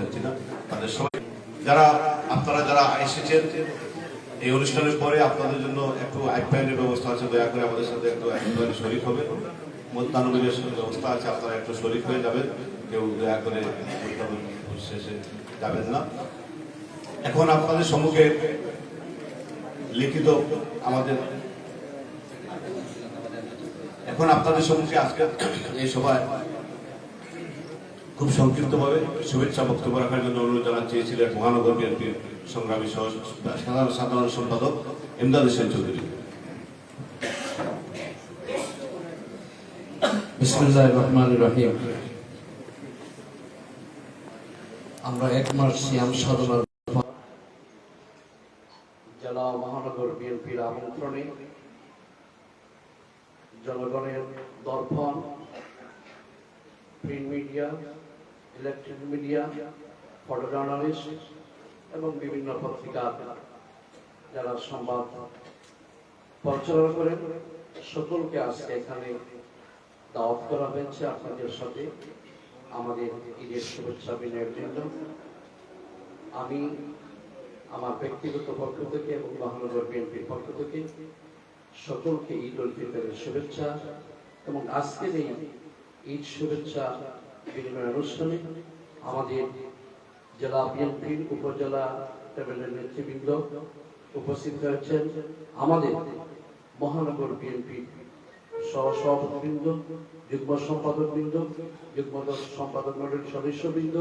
চাচ্ছি না। তাদের সবাই যারা, আপনারা যারা এসেছেন, এই অনুষ্ঠানের পরে আপনাদের জন্য একটু আপ্যায়নের ব্যবস্থা আছে, দয়া করে আমাদের সাথে একটু একটুখানি শরীর হবে। মধ্যাহ্নভোজের ব্যবস্থা আছে, আপনারা একটু শরীর হয়ে যাবেন। কেউ দয়া করে শেষে যাবেন না। এখন আপনাদের সম্মুখে লিখিত আমাদের এখন আপনাদের সম্মুখে আজকে এই সভায় খুব সংক্ষিপ্তভাবে শুভেচ্ছা বক্তব্য রাখার জন্য অনুরোধ জানাচ্ছি সিলেট মহানগর বিএনপির সংগ্রামী সাধারণ সাধারণ সম্পাদক ইমদাদ হোসেন চৌধুরী। আমরা এক মাস সিয়াম সাধনার জেলা মহানগর বিএনপির আমন্ত্রণে জনগণের দর্পণ print media electric media photo journalist এবং বিভিন্ন পত্রিকার যারা সংবাদ পরিচালনা করেন সকলকে আজকে এখানে দাওয়াত করা হয়েছে আপনাদের সাথে। আমাদের ঈদের শুভেচ্ছা বিনয়ের জন্য। আমি আমার ব্যক্তিগত পক্ষ থেকে এবং মহানগর বিএনপির পক্ষ থেকে সকলকে ঈদ উল ফিতরের শুভেচ্ছা এবং আজকের এই ঈদ শুভেচ্ছা বিনিময় অনুষ্ঠানে আমাদের জেলা বিএনপির উপজেলা টেবিলের নেতৃবৃন্দ উপস্থিত হয়েছেন আমাদের মহানগর বিএনপির সহসভাপতিবৃন্দ, যুগ্ম সম্পাদকবৃন্দ, যুগ্ম সম্পাদক মন্ডলীর সদস্যবৃন্দ,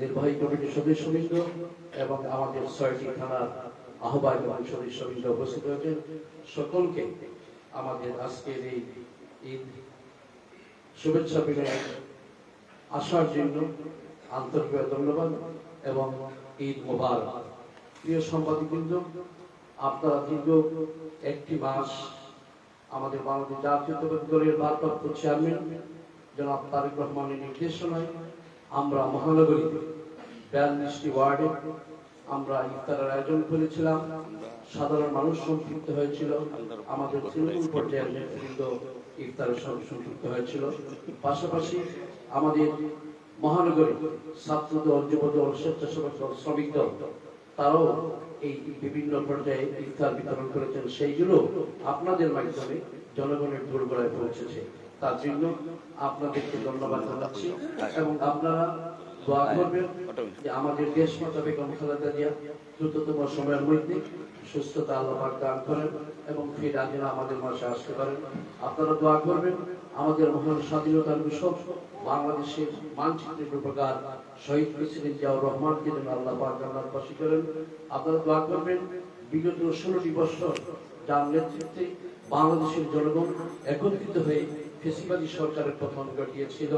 নির্বাহী কমিটির সদস্যবৃন্দ এবং আমাদের ছয়টি থানার আহ্বায়ক এবং সদস্যবৃন্দ উপস্থিত হয়েছেন সকলকে আমাদের আজকের এই ঈদ শুভেচ্ছা বিনয়ে আসার জন্য আন্তরিক ধন্যবাদ এবং ঈদ মোবারক। প্রিয় সাংবাদিকবৃন্দ, আপনারা দীর্ঘ একটি মাস আমাদের বাংলাদেশ জাতীয়তাবাদী দলের ভারপ্রাপ্ত চেয়ারম্যান জনাব তারেক রহমানের নির্দেশনায় আমরা মহানগরী বিয়াল্লিশটি ওয়ার্ডে আমরা ইফতারের আয়োজন করেছিলাম। সাধারণ মানুষ সম্পৃক্ত হয়েছিল। আমাদের তৃণমূল পর্যায়ের নেতৃবৃন্দ ইফতারের সঙ্গে সম্পৃক্ত হয়েছিল। পাশাপাশি আমাদের মহানগরী ছাত্র দল যুব দল স্বেচ্ছাসেবক দল শ্রমিক দল তারাও এই বিভিন্ন পর্যায়ে ইফতার বিতরণ করেছেন। সেইগুলো আপনাদের মাধ্যমে জনগণের দুর্বলায় পৌঁছেছে। তার জন্য আপনাদেরকে ধন্যবাদ জানাচ্ছি এবং আপনারা দোয়া করবেন যে আমাদের দেশ মাতা বেগম খালেদা জিয়া দ্রুততম সময়ের মধ্যে সুস্থতা আল্লাহ দান করেন এবং ফির আদিনা আমাদের মাসে আসতে পারেন। আপনারা দোয়া করবেন আমাদের মহান স্বাধীনতার বিষয়, বাংলাদেশের মানচিত্রের রূপকার শহীদ প্রেসিডেন্ট জিয়াউর রহমানকে যেন আল্লাহ পাক জান্নাতবাসী করেন। আপনারা দোয়া করবেন, বিগত ষোলোটি বছর যার নেতৃত্বে বাংলাদেশের জনগণ একত্রিত হয়ে ফেসিবাদী সরকারের পতন ঘটিয়েছিল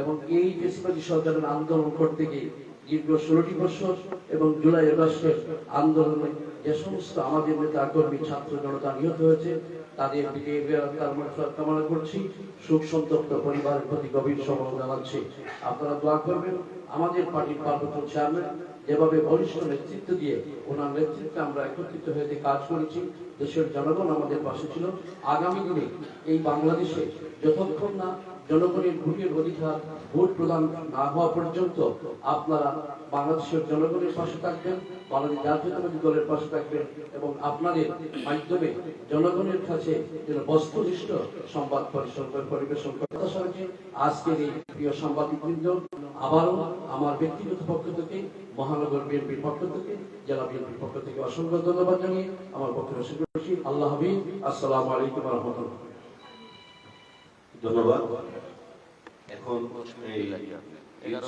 এবং এই ফেসিবাদী সরকারের আন্দোলন করতে গিয়ে দীর্ঘ ষোলোটি বছর এবং জুলাই আগস্টের আন্দোলনে যে সমস্ত আমাদের নেতা কর্মী, ছাত্র, জনতা নিহত হয়েছে তাদের দিকে কামনা করছি। সুখ সন্তপ্ত পরিবারের প্রতি গভীর সমর্থন জানাচ্ছি। আপনারা দোয়া করবেন। আমাদের পার্টির পার্বত্য চেয়ারম্যান যেভাবে বরিষ্ঠ নেতৃত্ব দিয়ে ওনার নেতৃত্বে আমরা একত্রিত হয়ে কাজ করেছি, দেশের জনগণ আমাদের পাশে ছিল। আগামী দিনে এই বাংলাদেশে যতক্ষণ না জনগণের ভোটের অধিকার ভোট প্রদান না হওয়া পর্যন্ত আপনারা বাংলাদেশের জনগণের পাশে থাকবেন, বাংলাদেশ জাতীয়তাবাদী দলের পাশে থাকবেন এবং আপনাদের মাধ্যমে জনগণের কাছে যেন বস্তুনিষ্ঠ সংবাদ পরিবেশন করতে সঙ্গে আজকের এই প্রিয় সাংবাদিকবৃন্দ, আবারও আমার ব্যক্তিগত পক্ষ থেকে, মহানগর বিএনপির পক্ষ থেকে, জেলা বিএনপির পক্ষ থেকে অসংখ্য ধন্যবাদ জানিয়ে আমার পক্ষে আল্লাহ হাবিব আসসালামু আলাইকুম রহমতুল্লাহ। ধন্যবাদ। এখন এই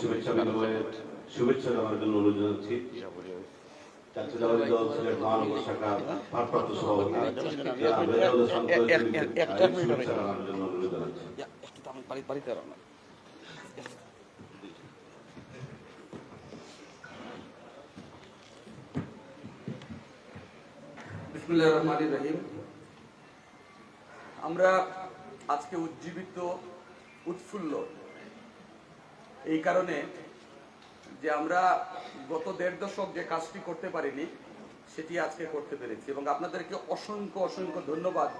শুভেচ্ছা বিনিময়ের শুভেচ্ছা জানানোর জন্য অনুরোধ জানাচ্ছি। আমরা আজকে উজ্জীবিত, উৎফুল্ল। এই কারণে যে আমরা গত দেড় দশক যে কাজটি করতে পারিনি, সেটি আজকে করতে পেরেছি এবং আপনাদেরকে অসংখ্য অসংখ্য ধন্যবাদ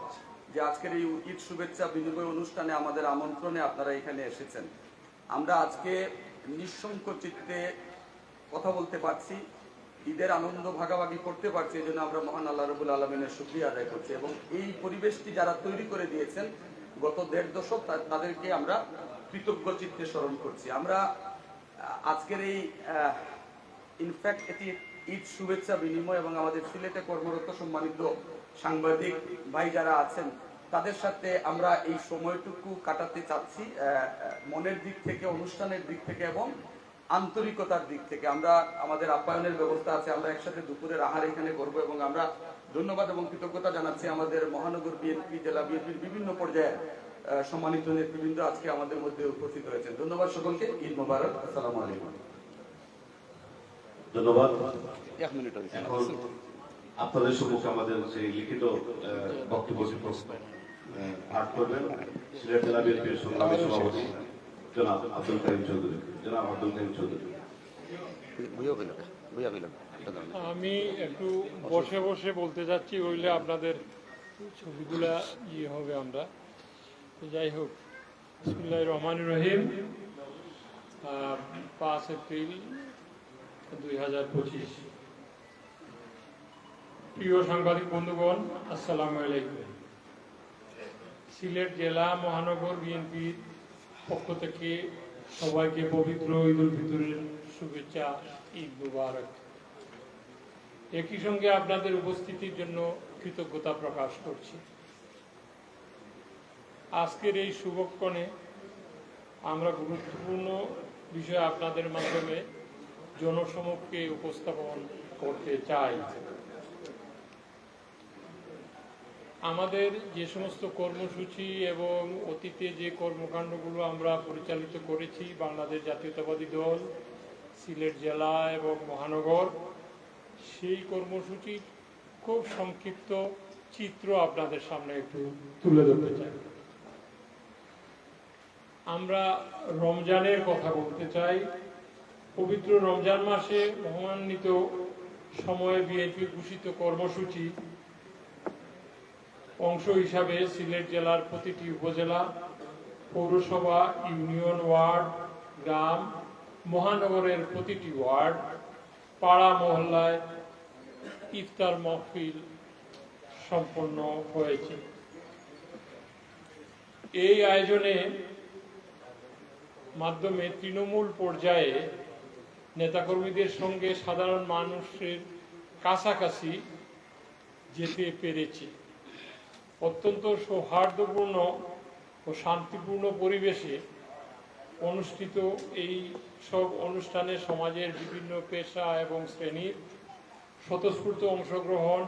যে আজকের এই ঈদ শুভেচ্ছা বিনিময় অনুষ্ঠানে আমাদের আমন্ত্রণে আপনারা এখানে এসেছেন। আমরা আজকে নিঃসংক চিত্তে কথা বলতে পারছি, ঈদের আনন্দ ভাগাভাগি করতে পারছি, এই জন্য আমরা মহান আল্লাহ রবুল আলমিনের শুক্রিয়া আদায় করছি এবং এই পরিবেশটি যারা তৈরি করে দিয়েছেন গত দেড় দশক তাদেরকে আমরা কৃতজ্ঞ চিত্তে স্মরণ করছি। আমরা আজকের এই ইনফ্যাক্ট এটি ঈদ শুভেচ্ছা বিনিময় এবং আমাদের সিলেটে কর্মরত সম্মানিত সাংবাদিক ভাই যারা আছেন, তাদের সাথে আমরা এই সময়টুকু কাটাতে চাচ্ছি মনের দিক থেকে, অনুষ্ঠানের দিক থেকে এবং আন্তরিকতার দিক থেকে। আমরা, আমাদের আপ্যায়নের ব্যবস্থা আছে, আমরা একসাথে দুপুরের আহার এখানে করব এবং আমরা ধন্যবাদ এবং কৃতজ্ঞতা জানাচ্ছি আমাদের মহানগর বিএনপি জেলা বিএনপির বিভিন্ন পর্যায়ে সম্মানিত নেতৃবৃন্দ আজকে আমাদের মধ্যে উপস্থিত হয়েছেন। ধন্যবাদ সকলকে। ঈদ মোবারক। আসসালামু আলাইকুম। ধন্যবাদ। এক মিনিট আপনাদের সম্মুখে আমাদের সেই লিখিত বক্তব্য পাঠ করবেন সিলেট জেলা বিএনপির সংগ্রামী সভাপতি জনাব আব্দুল কারিম চৌধুরী। জনাব আব্দুল কারিম চৌধুরী। আমি একটু বসে বসে বলতে যাচ্ছি ওইলে আপনাদের ছবিগুলা ইয়ে হবে আমরা। যাই হোক বিসমুল্লাহ রহমান রহিম। পাঁচ এপ্রিল দুই হাজার পঁচিশ। প্রিয় সাংবাদিক বন্ধুগণ, আসসালামু আলাইকুম। সিলেট জেলা মহানগর বিএনপির পক্ষ থেকে সবাইকে পবিত্র ঈদ উল ফিতরের শুভেচ্ছা, ঈদ মুবারক। একই সঙ্গে আপনাদের উপস্থিতির জন্য কৃতজ্ঞতা প্রকাশ করছি। আজকের এই শুভক্ষণে আমরা গুরুত্বপূর্ণ বিষয় আপনাদের মাধ্যমে জনসমক্ষে উপস্থাপন করতে চাই। আমাদের যে সমস্ত কর্মসূচি এবং অতীতে যে কর্মকাণ্ডগুলো আমরা পরিচালিত করেছি, বাংলাদেশ জাতীয়তাবাদী দল, সিলেট জেলা এবং মহানগর সেই কর্মসূচির খুব সংক্ষিপ্ত চিত্র আপনাদের সামনে একটু তুলে ধরতে চাই। আমরা রমজানের কথা বলতে চাই। পবিত্র রমজান মাসে মহান্বিত সময়ে বিএনপি ঘোষিত কর্মসূচি অংশ হিসাবে সিলেট জেলার প্রতিটি উপজেলা, পৌরসভা, ইউনিয়ন ওয়ার্ড, গ্রাম, মহানগরের প্রতিটি ওয়ার্ড, পাড়া, মহল্লায় ইফতার মহফিল সম্পন্ন হয়েছে। এই আয়োজনে মাধ্যমে তৃণমূল পর্যায়ে নেতাকর্মীদের সঙ্গে সাধারণ মানুষের কাছাকাছি যেতে পেরেছে। অত্যন্ত সৌহার্দ্যপূর্ণ ও শান্তিপূর্ণ পরিবেশে অনুষ্ঠিত এই সব অনুষ্ঠানে সমাজের বিভিন্ন পেশা এবং শ্রেণির স্বতঃস্ফূর্ত অংশগ্রহণ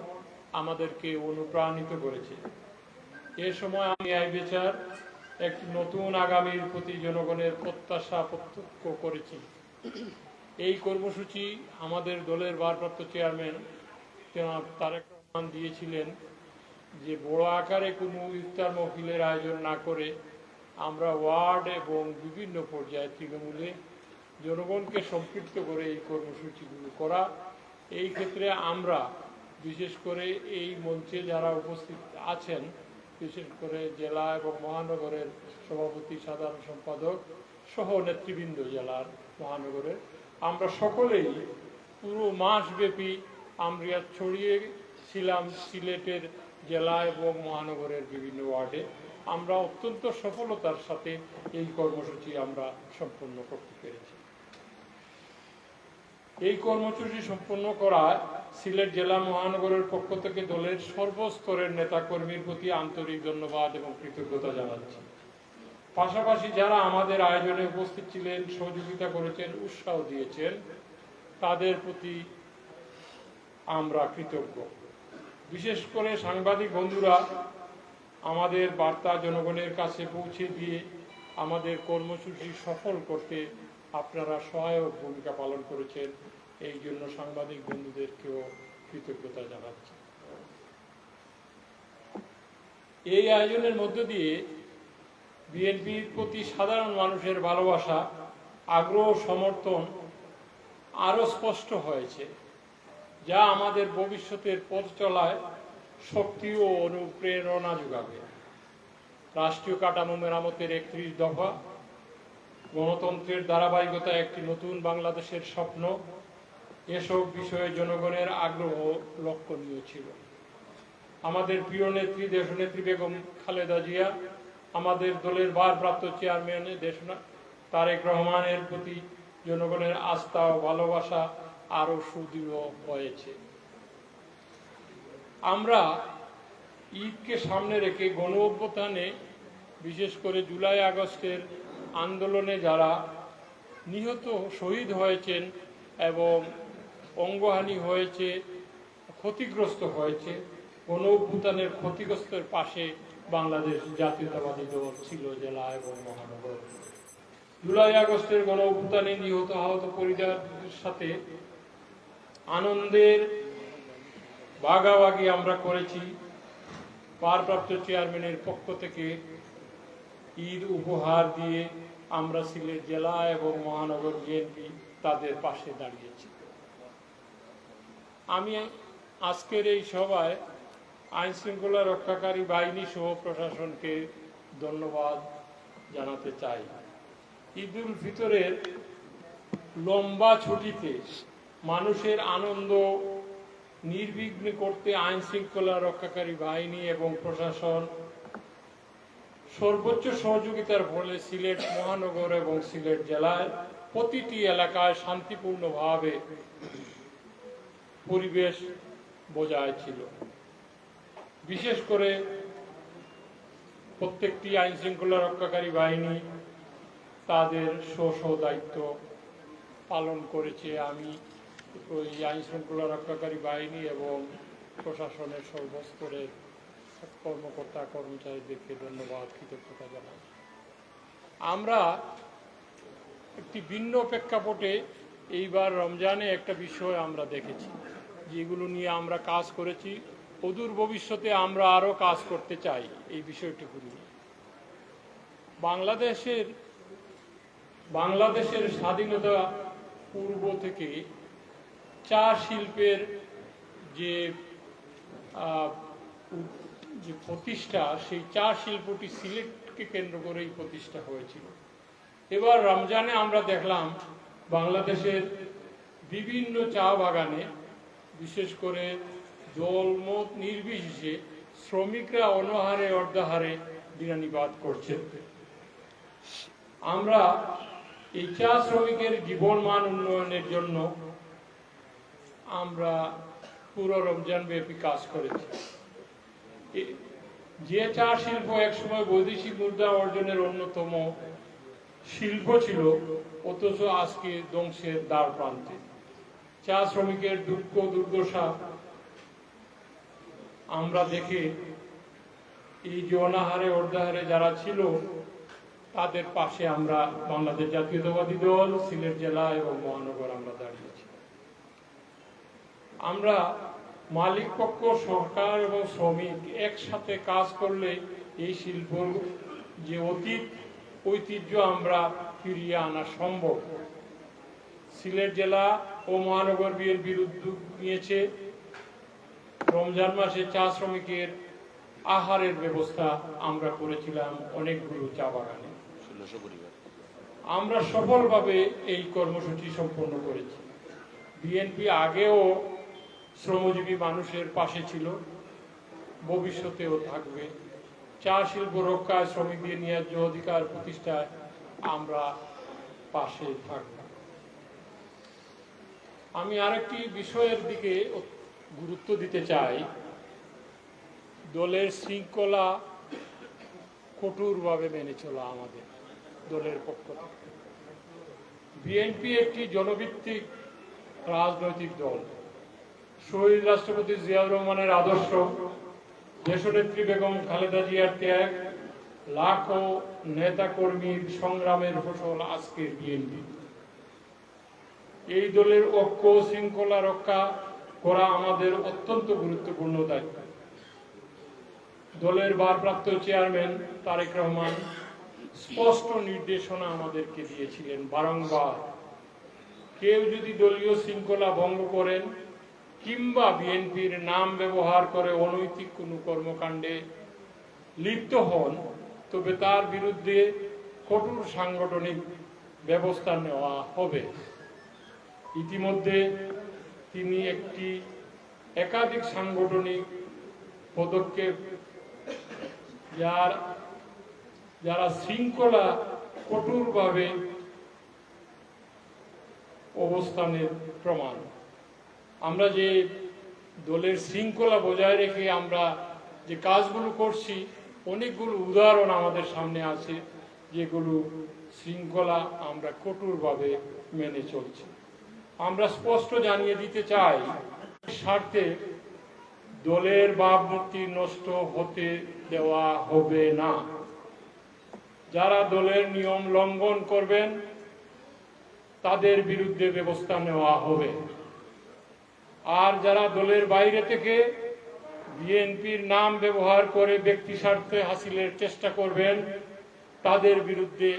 আমাদেরকে অনুপ্রাণিত করেছে। এ সময় আমি আই বিচার একটি নতুন আগামীর প্রতি জনগণের প্রত্যাশা প্রত্যক্ষ করেছি। এই কর্মসূচি আমাদের দলের ভারপ্রাপ্ত চেয়ারম্যান জনাব তারেক রহমান দিয়েছিলেন যে বড় আকারে কোনো ইফতার মহফিলের আয়োজন না করে আমরা ওয়ার্ড এবং বিভিন্ন পর্যায়ে তৃণমূলে জনগণকে সম্পৃক্ত করে এই কর্মসূচিগুলো করা এই ক্ষেত্রে আমরা, বিশেষ করে এই মঞ্চে যারা উপস্থিত আছেন, বিশেষ করে জেলা এবং মহানগরের সভাপতি, সাধারণ সম্পাদক সহ নেতৃবৃন্দ জেলার মহানগরের, আমরা সকলেই পুরো মাসব্যাপী আমরা ছড়িয়ে ছিলাম সিলেটের জেলা এবং মহানগরের বিভিন্ন ওয়ার্ডে। আমরা অত্যন্ত সফলতার সাথে এই কর্মসূচি আমরা সম্পন্ন করতে পেরেছি। এই কর্মসূচি সম্পন্ন করায় সিলেট জেলা মহানগরের পক্ষ থেকে দলের সর্বস্তরের নেতাকর্মীর প্রতি আন্তরিক ধন্যবাদ এবং কৃতজ্ঞতা জানাচ্ছি। পাশাপাশি যারা আমাদের আয়োজনে উপস্থিত ছিলেন, সহযোগিতা করেছেন, উৎসাহ দিয়েছেন, তাদের প্রতি আমরা কৃতজ্ঞ। বিশেষ করে সাংবাদিক বন্ধুরা, আমাদের বার্তা জনগণের কাছে পৌঁছে দিয়ে আমাদের কর্মসূচি সফল করতে আপনারা সহায়ক ভূমিকা পালন করেছেন, এই জন্য সাংবাদিক বন্ধুদেরকেও কৃতজ্ঞতা জানাচ্ছি। এই আয়োজনের মধ্য দিয়ে বিএনপির প্রতি সাধারণ মানুষের ভালোবাসা, আগ্রহ, সমর্থন আরও স্পষ্ট হয়েছে, যা আমাদের ভবিষ্যতের পথ চলায় শক্তি ও অনুপ্রেরণা যোগাবে। রাষ্ট্রীয় কাঠামো মেরামতের একত্রিশ দফা গণতন্ত্রের ধারাবাহিকতা একটি নতুন বাংলাদেশের স্বপ্ন। এসব বিষয়ে জনগণের আগ্রহ লক্ষণীয় ছিল। আমাদের প্রিয় নেত্রী, দেশনেত্রী বেগম খালেদা জিয়া, আমাদের দলের ভারপ্রাপ্ত চেয়ারম্যান দেশ তারেক রহমানের প্রতি জনগণের আস্থা ও ভালোবাসা আরও সুদৃঢ় হয়েছে। আমরা ঈদকে সামনে রেখে গণ অভ্যুত্থানে, বিশেষ করে জুলাই আগস্টের আন্দোলনে যারা নিহত শহীদ হয়েছেন এবং অঙ্গহানি হয়েছে, ক্ষতিগ্রস্ত হয়েছে গণ অভ্যুত্থানের ক্ষতিগ্রস্তের পাশে বাংলাদেশ জাতীয়তাবাদী দল ছিল, জেলা এবং মহানগর। জুলাই আগস্টের গণ অভ্যুত্থানে নিহত আহত পরিবারদের সাথে আনন্দের ভাগাভাগি আমরা করেছি। ভারপ্রাপ্ত চেয়ারম্যানের পক্ষ থেকে ঈদ উপহার দিয়ে আমরা সিলেট জেলা এবং মহানগর বিএনপি তাদের পাশে দাঁড়িয়েছি। আমি আজকের এই সভায় আইন শৃঙ্খলা রক্ষাকারী বাহিনী সহ প্রশাসনকে ধন্যবাদ জানাতে চাই। ঈদ উল ফিতরের লম্বা ছুটিতে মানুষের আনন্দ নির্বিঘ্ন করতে আইন শৃঙ্খলা রক্ষাকারী বাহিনী এবং প্রশাসন সর্বোচ্চ সহযোগিতার ফলে সিলেট মহানগর এবং সিলেট জেলায় প্রতিটি এলাকায় শান্তিপূর্ণভাবে পরিবেশ বজায় ছিল। বিশেষ করে প্রত্যেকটি আইন শৃঙ্খলা রক্ষাকারী বাহিনী তাদের স্ব দায়িত্ব পালন করেছে। আমি ওই আইন শৃঙ্খলা রক্ষাকারী বাহিনী এবং প্রশাসনের সর্বস্তরের কর্মকর্তা কর্মচারীদেরকে ধন্যবাদ, কৃতজ্ঞতা জানাই। আমরা একটি ভিন্ন প্রেক্ষাপটে এইবার রমজানে একটা বিষয় আমরা দেখেছি, যেগুলো নিয়ে আমরা কাজ করেছি। অদূর ভবিষ্যতে আমরা আরও কাজ করতে চাই, এই বিষয়টুকু নিয়ে বাংলাদেশের বাংলাদেশের স্বাধীনতা পূর্ব থেকে চা শিল্পের যে যে প্রতিষ্ঠা, সেই চা শিল্পটি সিলেটকে কেন্দ্র করেই প্রতিষ্ঠা হয়েছিল। এবার রমজানে আমরা দেখলাম বাংলাদেশের বিভিন্ন চা বাগানে, বিশেষ করে দলমত নির্বিশেষে শ্রমিকরা অনহারে অর্ধাহারে দিনানিবাদ করছে। আমরা এই চা শ্রমিকের জীবন মান উন্নয়নের জন্য আমরা পুরো রমজান ব্যাপী কাজ করেছি। যে চা শিল্প একসময় বৈদেশিক মুদ্রা অর্জনের অন্যতম শিল্প ছিল, অথচ আজকে ধ্বংসের দ্বার প্রান্তে। চা শ্রমিকের দুঃখ, দুর্দশা আমরা দেখে এই যে অনাহারে, অর্ধাহারে যারা ছিল, তাদের পাশে আমরা বাংলাদেশ জাতীয়তাবাদী দল, সিলেট জেলা এবং মহানগর আমরা দাঁড়িয়েছি। আমরা মালিক পক্ষ, সরকার এবং শ্রমিক একসাথে কাজ করলে এই শিল্প যে অতীত, ঐতিহ্য আমরা ফিরিয়ে আনা সম্ভব। সিলেট জেলা ও মহানগর বিএনপির উদ্যোগ নিয়েছে রমজান মাসে চা শ্রমিকের আহারের ব্যবস্থা আমরা করেছিলাম অনেকগুলো চা বাগানে। আমরা সফলভাবে এই কর্মসূচি সম্পন্ন করেছি। বিএনপি আগেও শ্রমজীবী মানুষের পাশে ছিল, ভবিষ্যতেও থাকবে। চা শিল্প রক্ষায় শ্রমিকদের ন্যায্য অধিকার প্রতিষ্ঠায় আমরা পাশে থাকব। আমি আরেকটি বিষয়ের দিকে গুরুত্ব দিতে চাই। দলের শৃঙ্খলা কঠোরভাবে মেনে চলা আমাদের, দলের পক্ষ থেকে। বিএনপি একটি জনভিত্তিক রাজনৈতিক দল। শহীদ রাষ্ট্রপতি জিয়াউর রহমানের আদর্শ, দেশনেত্রী বেগম খালেদা জিয়ার ত্যাগ, লাখো নেতা কর্মীর সংগ্রামের ফসল আজকের বিএনপি এই দলের ঐক্য, শৃঙ্খলা রক্ষা করা আমাদের অত্যন্ত গুরুত্বপূর্ণ দায়িত্ব। দলের ভারপ্রাপ্ত চেয়ারম্যান তারেক রহমান স্পষ্ট নির্দেশনা আমাদেরকে দিয়েছিলেন বারংবার। কেউ যদি দলীয় শৃঙ্খলা ভঙ্গ করেন কিংবা বিএনপির নাম ব্যবহার করে অনৈতিক কোনো কর্মকাণ্ডে লিপ্ত হন, তবে তার বিরুদ্ধে কঠোর সাংগঠনিক ব্যবস্থা নেওয়া হবে। ইতিমধ্যে তিনি একটি একাধিক সাংগঠনিক পদক্ষেপ, যার, যারা শৃঙ্খলা কঠোরভাবে অবস্থানের প্রমাণ। আমরা যে দলের শৃঙ্খলা বজায় রেখে আমরা যে কাজগুলো করছি, অনেকগুলো উদাহরণ আমাদের সামনে আছে, যেগুলো শৃঙ্খলা আমরা কঠোরভাবে মেনে চলছি। আমরা স্পষ্ট জানিয়ে দিতে চাই, স্বার্থে দলের ভাবমূর্তি নষ্ট হতে দেওয়া হবে না। যারা দলের নিয়ম লঙ্ঘন করবেন, তাদের বিরুদ্ধে ব্যবস্থা নেওয়া হবে। আর যারা দলের বাইরে থেকে বিএনপির নাম ব্যবহার করে ব্যক্তি স্বার্থে হাসিলের চেষ্টা করবেন, তাদের বিরুদ্ধে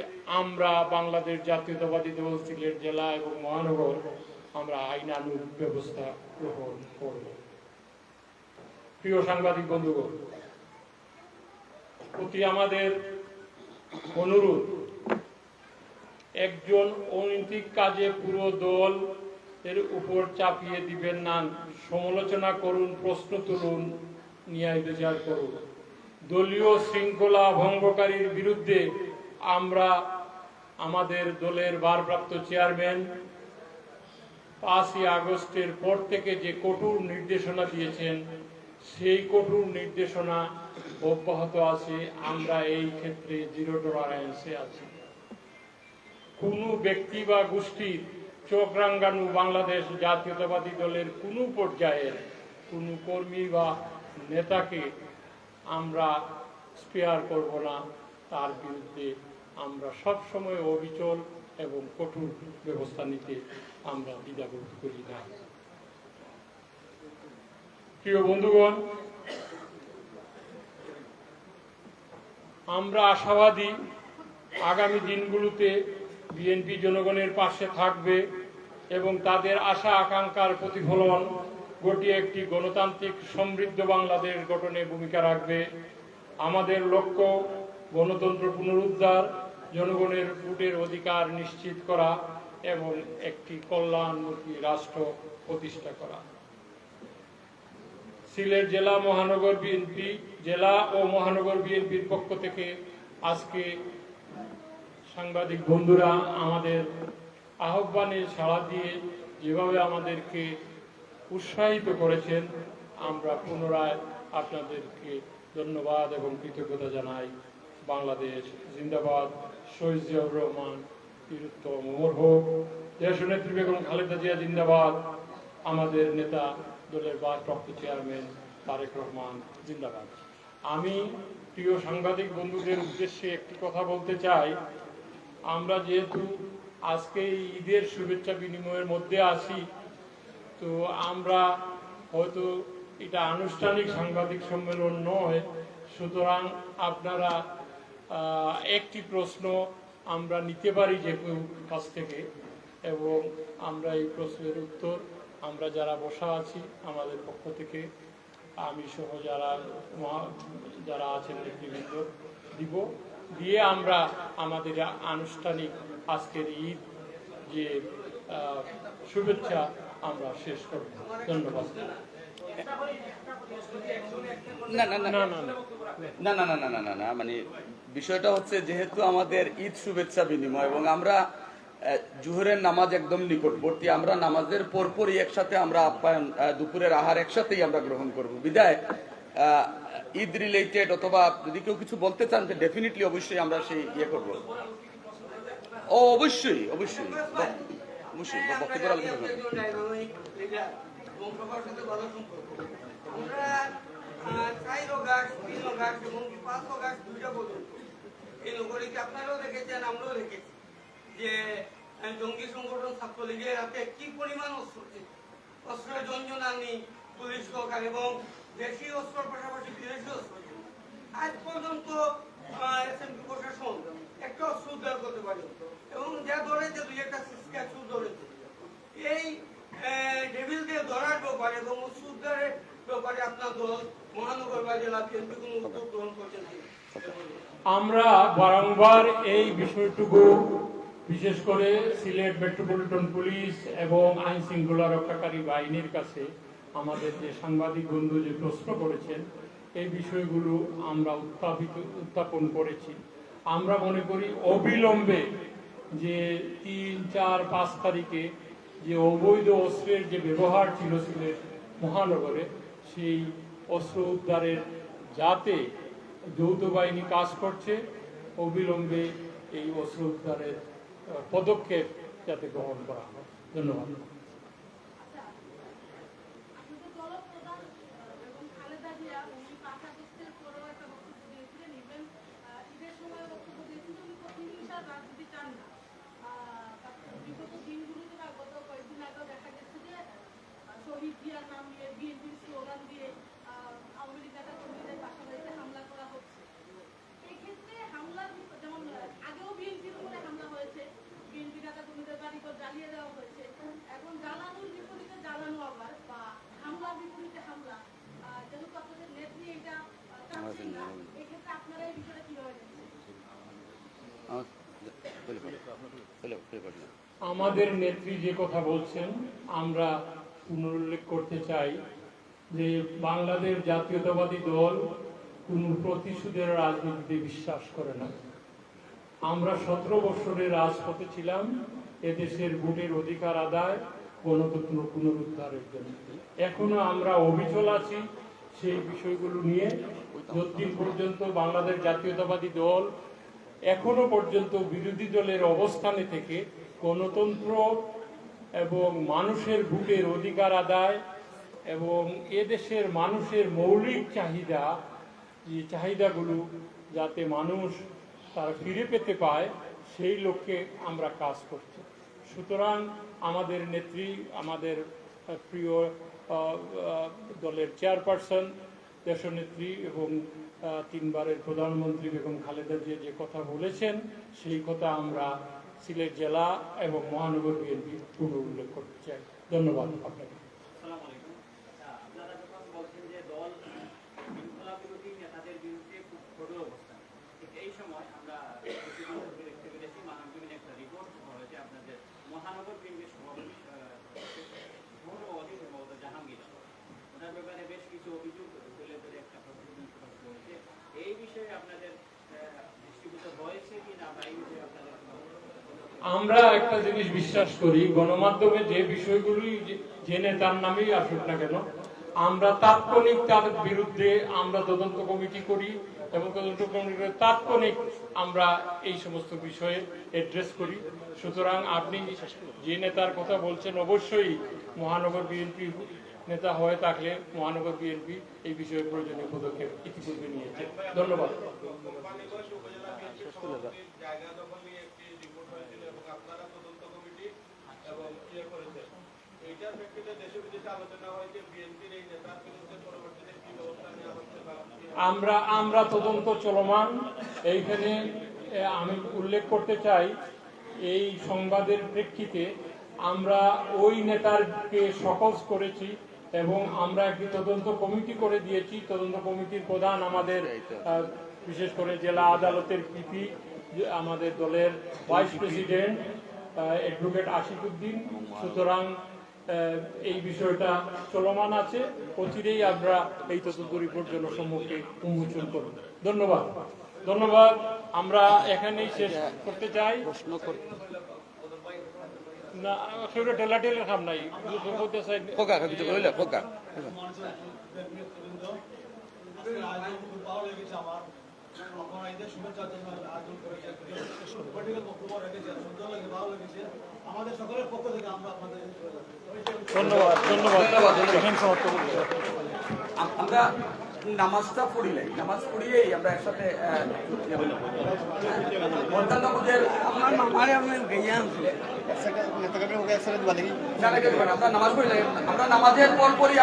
আমরা বাংলাদেশ জাতীয়তাবাদী দল সিলেট জেলা এবং মহানগর আমরা আইনানুগ ব্যবস্থা গ্রহণ করব। প্রিয় সাংবাদিক বন্ধুগণ প্রতি আমাদের অনুরোধ, একজন অনৈতিক কাজে পুরো দল এর উপর চাপিয়ে দিবেন না। সমালোচনা করুন, প্রশ্ন তুলুন, ন্যায় বিচার করুন। দলীয় শৃঙ্খলা ভঙ্গকারীর বিরুদ্ধে আমরা আমাদের দলের ভারপ্রাপ্ত চেয়ারম্যান পাঁচই আগস্টের পর থেকে যে কঠোর নির্দেশনা দিয়েছেন, সেই কঠোর নির্দেশনা অব্যাহত আছে। আমরা এই ক্ষেত্রে জিরো টলারেন্সে আছি। কোনো ব্যক্তি বা গোষ্ঠীর চোখ রাঙ্গানু বাংলাদেশ জাতীয়তাবাদী দলের কোনো পর্যায়ের কোনো কর্মী বা নেতাকে আমরা স্পেয়ার করব না। তার বিরুদ্ধে আমরা সব সময় অবিচল এবং কঠোর ব্যবস্থা নিতে আমরা দ্বিধাবোধ করি না। প্রিয় বন্ধুগণ, আমরা আশাবাদী আগামী দিনগুলোতে বিএনপি জনগণের পাশে থাকবে। এবং তাদের আশা আকাঙ্ক্ষার প্রতিফলন ঘটিয়ে একটি গণতান্ত্রিক সমৃদ্ধ বাংলাদেশ গঠনে ভূমিকা রাখবে। আমাদের লক্ষ্য গণতন্ত্র পুনরুদ্ধার, জনগণের ভোটের অধিকার নিশ্চিত করা এবং একটি কল্যাণমুখী রাষ্ট্র প্রতিষ্ঠা করা। সিলেট জেলা মহানগর বিএনপি, জেলা ও মহানগর বিএনপির পক্ষ থেকে আজকে সাংবাদিক বন্ধুরা, আমাদের আহ্বানে সাড়া দিয়ে যেভাবে আমাদেরকে উৎসাহিত করেছেন, আমরা পুনরায় আপনাদেরকে ধন্যবাদ এবং কৃতজ্ঞতা জানাই। বাংলাদেশ জিন্দাবাদ, শহীদ জিয়াউর রহমান বীরুত্তম অমর হোক দেশ নেত্রী বেগম খালেদা জিয়া জিন্দাবাদ, আমাদের নেতা দলের ভারপ্রাপ্ত চেয়ারম্যান তারেক রহমান জিন্দাবাদ। আমি প্রিয় সাংবাদিক বন্ধুদের উদ্দেশ্যে একটি কথা বলতে চাই। আমরা যেহেতু আজকে ঈদের শুভেচ্ছা বিনিময়ের মধ্যে আছি। তো আমরা হয়তো এটা আনুষ্ঠানিক সাংবাদিক সম্মেলন নয়, সুতরাং আপনারা একটি প্রশ্ন আমরা নিতে পারি যে কেউ কাছ থেকে, এবং আমরা এই প্রশ্নের উত্তর আমরা যারা বসা আছি আমাদের পক্ষ থেকে আমি সহ যারা যারা আছেন নেতৃবৃন্দ দিব। দিয়ে আমরা আমাদের আনুষ্ঠানিক আজকের ঈদ যে শুভেচ্ছা আমরা শেষ করব। ধন্যবাদ। না না না। না না না। না মানে বিষয়টা হচ্ছে যেহেতু আমাদের ঈদ শুভেচ্ছা বিনিময় এবং আমরা জুহরের নামাজ একদম নিকটবর্তী আমরা নামাজের পরপরই একসাথে আমরা আপ্যায়ন দুপুরের আহার একসাথেই আমরা গ্রহণ করব। বিদায় ঈদ রিলেটেড অথবা যদি কেউ কিছু বলতে চান ডেফিনেটলি অবশ্যই আমরা সেই ইয়ে করব। অবশ্যই অবশ্যই। অবশ্যই, ব- বক্তব্যের আলোচনা জঙ্গি সংগঠন কি পরিমাণ অস্ত্র অস্ত্রের পুলিশ এবং দেশি অস্ত্রের পাশাপাশি অস্ত্র আজ পর্যন্ত একটা অস্ত্র উদ্ধার করতে পারে। এবং যা ধরেছে, দুই একটা ধরেছে। এই ডেভিলদের ধরার ব্যাপারে এবং ব্যাপারে আপনার দল মহানগর বিএনপি কোনো উদ্যোগ গ্রহণ করছেন আমরা বারংবার এই বিষয়টুকু, বিশেষ করে সিলেট মেট্রোপলিটন পুলিশ এবং আইন শৃঙ্খলা রক্ষাকারী বাহিনীর কাছে আমাদের যে সাংবাদিক বন্ধু যে প্রশ্ন করেছেন, এই বিষয়গুলো আমরা উত্থাপিত, উত্থাপন করেছি। আমরা মনে করি অবিলম্বে যে তিন, চার, পাঁচ তারিখে যে অবৈধ অস্ত্রের যে ব্যবহার ছিল সিলেট মহানগরে, সেই অস্ত্র উদ্ধারের যাতে যৌথ বাহিনী কাজ করছে, অবিলম্বে এই অস্ত্র উদ্ধারের পদক্ষেপ যাতে গ্রহণ করা হয়। ধন্যবাদ আপনাদের দলপ্রধান এবং খালেদা জিয়া উনি পাঁচ আগস্টের পরেও একটা বক্তব্য দিয়েছিলেন ইভেন ঈদের সময় বক্তব্য দিয়েছিলেন উনি প্রতিহিংসার রাজনীতি চান না আহ, তারপর বিগত দিনগুলোতে বা গত কয়েকদিন আগেও দেখা গেছে যে আহ, শহীদ জিয়ার নাম নিয়ে বিএনপির স্লোগান দিয়ে আহ, আওয়ামী লীগ নেতা কর্মীদের বাসাবাড়িতে হামলা করা হচ্ছে এই ক্ষেত্রে হামলার বিপ- যেমন আহ, আগেও বিএনপির উপরে হামলা হয়েছে বিএনপি নেতা কর্মীদের বাড়িঘর জ্বালিয়ে দেওয়া হয়েছে এখন জ্বালানোর বিপরীতে জ্বালানো আবার বা হামলার বিপরীতে হামলা আহ, যেহেতু আপনাদের নেত্রী এটা আহ, চাচ্ছেন না এক্ষেত্রে আপনারা এই বিষয়টা কীভাবে দেখছেন আমাদের নেত্রী যে কথা বলছেন, আমরা পুনরুল্লেখ করতে চাই যে বাংলাদেশ জাতীয়তাবাদী দল কোন প্রতিশোধের রাজনীতিতে বিশ্বাস করে না। আমরা সতেরো বছরের রাজপথে ছিলাম, এদেশের ভোটের অধিকার আদায় গণতন্ত্র পুনরুদ্ধারের জন্য। এখনও আমরা অবিচল আছি সেই বিষয়গুলো নিয়ে। যতদিন পর্যন্ত বাংলাদেশ জাতীয়তাবাদী দল এখনও পর্যন্ত বিরোধী দলের অবস্থানে থেকে গণতন্ত্র এবং মানুষের ভোটের অধিকার আদায় এবং এদেশের মানুষের মৌলিক চাহিদা, যে চাহিদাগুলো যাতে মানুষ তারা ফিরে পেতে পায়, সেই লক্ষ্যে আমরা কাজ করছি। সুতরাং আমাদের নেত্রী, আমাদের প্রিয় দলের চেয়ারপারসন, দেশনেত্রী এবং তিনবারের প্রধানমন্ত্রী বেগম খালেদা জিয়া যে কথা বলেছেন সেই কথা আমরা সিলেট জেলা এবং মহানগর বিএনপি পুনরুল্লেখ করতে চাই ধন্যবাদ আপনাকে। আচ্ছা, এই সময় আমরা জাহাঙ্গীর। ওনার ব্যাপারে বেশ কিছু অভিযোগ তুলে ধরে একটা করেছে এই বিষয়ে আপনাদের আমরা একটা জিনিস বিশ্বাস করি, গণমাধ্যমে যে বিষয়গুলি জেনে তার নামেই আসুক না কেন, আমরা তাৎক্ষণিক তার বিরুদ্ধে আমরা তদন্ত কমিটি করি এবং তদন্ত কমিটি তাৎক্ষণিক আমরা এই সমস্ত বিষয়ে অ্যাড্রেস করি। সুতরাং আপনি যে নেতার কথা বলছেন, অবশ্যই মহানগর বিএনপি নেতা হয়ে থাকলে মহানগর বিএনপি এই বিষয়ে প্রয়োজনীয় পদক্ষেপ ইতিপূর্বে নিয়েছে। ধন্যবাদ। আমরা আমরা তদন্ত চলমান। এইখানে আমি উল্লেখ করতে চাই, এই সংবাদের প্রেক্ষিতে আমরা ওই নেতারকে সকজ করেছি এবং আমরা একটি তদন্ত কমিটি করে দিয়েছি। তদন্ত কমিটির প্রধান আমাদের বিশেষ করে জেলা আদালতের পিপি আমাদের দলের ভাইস প্রেসিডেন্ট অ্যাডভোকেট আশিকুদ্দিন সুতরাং এই বিষয়টা চলমান আছে। অচিরেই আমরা এই তদন্ত রিপোর্ট জনসম্মুখে উন্মোচন করব। ধন্যবাদ। ধন্যবাদ। আমরা এখানেই শেষ করতে চাই। প্রশ্ন না নাই। খোকা কিছু কইলে খোকা আমাদের সকলের পক্ষ থেকে আমরা আপনাদের ধন্যবাদ ধন্যবাদ। আমরা নামাজটা পড়িলে নামাজ পড়িয়েই আমরা একসাথে আপনার মামারে আমি গেয়ে আনছি। আমরা নামাজ পড়িলাই আমরা নামাজের পর পরই